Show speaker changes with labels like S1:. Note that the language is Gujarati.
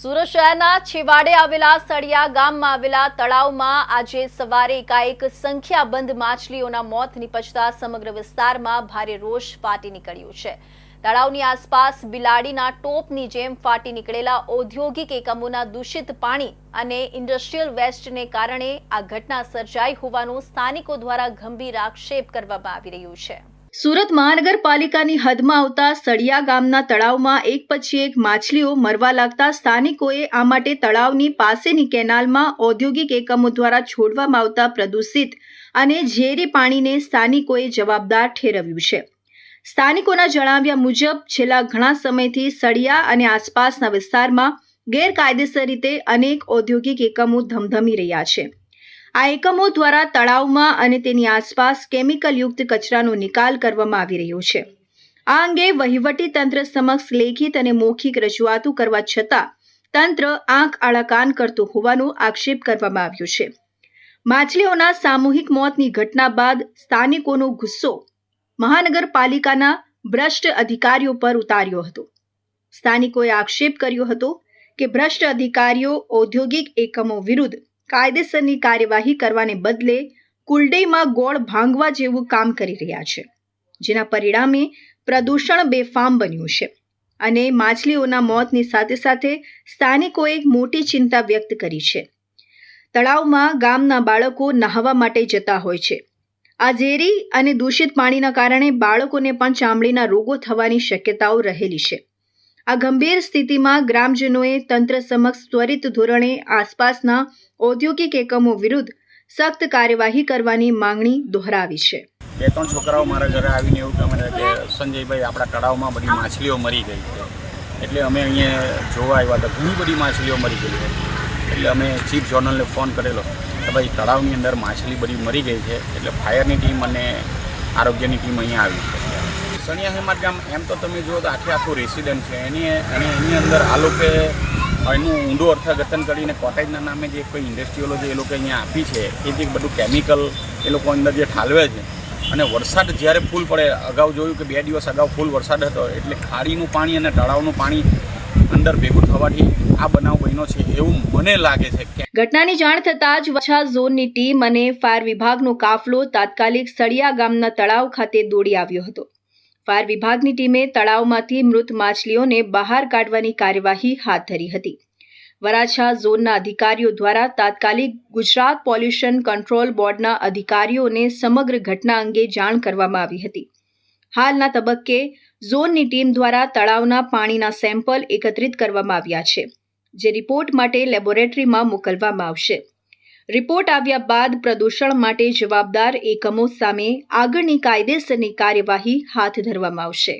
S1: સુરત શહેરના છેવાડે આવેલા સળિયા ગામમાં આવેલા તળાવમાં આજે સવારે એકાએક સંખ્યાબંધ માછલીઓના મોત નીપજતા સમગ્ર વિસ્તારમાં ભારે રોષ ફાટી નીકળ્યો છે. તળાવની આસપાસ બિલાડીના ટોપની જેમ ફાટી નીકળેલા ઔદ્યોગિક એકમોના દૂષિત પાણી અને ઇન્ડસ્ટ્રીયલ વેસ્ટને કારણે આ ઘટના સર્જાઈ હોવાનું સ્થાનિકો દ્વારા ગંભીર આક્ષેપ કરવામાં આવી રહ્યું છે. સુરત મહાનગરપાલિકાની હદમાં આવતા સળિયા ગામના તળાવમાં એક પછી એક માછલીઓ મરવા લાગતા સ્થાનિકોએ આ માટે તળાવની પાસેની કેનાલમાં ઔદ્યોગિક એકમો દ્વારા છોડવામાં આવતા પ્રદૂષિત અને ઝેરી પાણીને સ્થાનિકોએ જવાબદાર ઠેરવ્યું છે. સ્થાનિકોના જણાવ્યા મુજબ, છેલ્લા ઘણા સમયથી સળિયા અને આસપાસના વિસ્તારમાં ગેરકાયદેસર રીતે અનેક ઔદ્યોગિક એકમો ધમધમી રહ્યા છે. આ એકમો દ્વારા તળાવમાં અને તેની આસપાસ કેમિકલયુક્ત કચરાનો નિકાલ કરવામાં આવી રહ્યો છે. આ અંગે વહીવટી તંત્ર સમક્ષ લેખિત અને મૌખિક રજૂઆતો કરવા છતાં તંત્ર આંખ આળાકાન કરતું હોવાનો આક્ષેપ કરવામાં આવ્યો છે. માછલીઓના સામૂહિક મોતની ઘટના બાદ સ્થાનિકોનો ગુસ્સો મહાનગરપાલિકાના ભ્રષ્ટ અધિકારીઓ પર ઉતાર્યો હતો. સ્થાનિકોએ આક્ષેપ કર્યો હતો કે ભ્રષ્ટ અધિકારીઓ ઔદ્યોગિક એકમો વિરુદ્ધ કાયદેસરની કાર્યવાહી કરવાને બદલે કુલડેમાં ગોળ ભાંગવા જેવું કામ કરી રહ્યા છે, જેના પરિણામે પ્રદૂષણ બેફામ બન્યું છે અને માછલીઓના મોતની સાથે સાથે સ્થાનિકોએ એક મોટી ચિંતા વ્યક્ત કરી છે. તળાવમાં ગામના બાળકો નહાવા માટે જતા હોય છે. આ ઝેરી અને દૂષિત પાણીના કારણે બાળકોને પણ ચામડીના રોગો થવાની શક્યતાઓ રહેલી છે. આ ગંભીર સ્થિતિમાં ગ્રામજનોએ તંત્ર સમક્ષ ત્વરિત ધોરણે આસપાસના ઔદ્યોગિક એકમો વિરુદ્ધ સખ્ત કાર્યવાહી કરવાની માંગણી દોહરાવી છે.
S2: બે ત્રણ છોકરાઓ મારા ઘરે આવીને એવું કહે કે, સંજયભાઈ, આપણા તળાવમાં બધી માછલીઓ મરી ગઈ છે. એટલે અમે અહીંયા જોવા આવ્યા હતા. ઘણી બધી માછલીઓ મરી ગઈ છે. એટલે અમે ચીફ જોનલને ફોન કરેલો કે, ભાઈ, તળાવની અંદર માછલી બધી મરી ગઈ છે. એટલે ફાયરની ટીમ અને આરોગ્યની ટીમ અહીંયા આવી છે. સણિયા હેમાદ ગામ એમ તો તમે જુઓ તો આખે આખું રેસિડન્ટ છે. એની અને એની અંદર આ લોકો એનું ઊંડું અર્થઘટન કરીને કોટેજના નામે જે કોઈ ઇન્ડસ્ટ્રીઓલો જે એ લોકો અહીંયા આપી છે, એ જે બધું કેમિકલ એ લોકો અંદર જે ઠાલવે છે. અને વરસાદ જ્યારે ફૂલ પડે, અગાઉ જોયું કે બે દિવસ અગાઉ ફૂલ વરસાદ હતો, એટલે ખાડીનું પાણી અને તળાવનું પાણી અંદર ભેગું થવાથી આ બનાવ બન્યો છે એવું મને લાગે છે.
S1: ઘટનાની જાણ થતાં જ વછા ઝોનની ટીમ અને ફાયર વિભાગનો કાફલો તાત્કાલિક સળિયા ગામના તળાવ ખાતે દોડી આવ્યો હતો. ફાયર વિભાગની ટીમે તળાવમાંથી મૃત માછલીઓને બહાર કાઢવાની કાર્યવાહી હાથ ધરી હતી. વરાછા ઝોનના અધિકારીઓ દ્વારા તાત્કાલિક ગુજરાત પોલ્યુશન કંટ્રોલ બોર્ડના અધિકારીઓને સમગ્ર ઘટના અંગે જાણ કરવામાં આવી હતી. હાલના તબક્કે ઝોનની ટીમ દ્વારા તળાવના પાણીના સેમ્પલ એકત્રિત કરવામાં આવ્યા છે, જે રિપોર્ટ માટે લેબોરેટરીમાં મોકલવામાં આવશે. રિપોર્ટ આવ્યા બાદ પ્રદૂષણ માટે જવાબદાર એકમો સામે આગળની કાયદેસરની કાર્યવાહી હાથ ધરવામાં આવશે.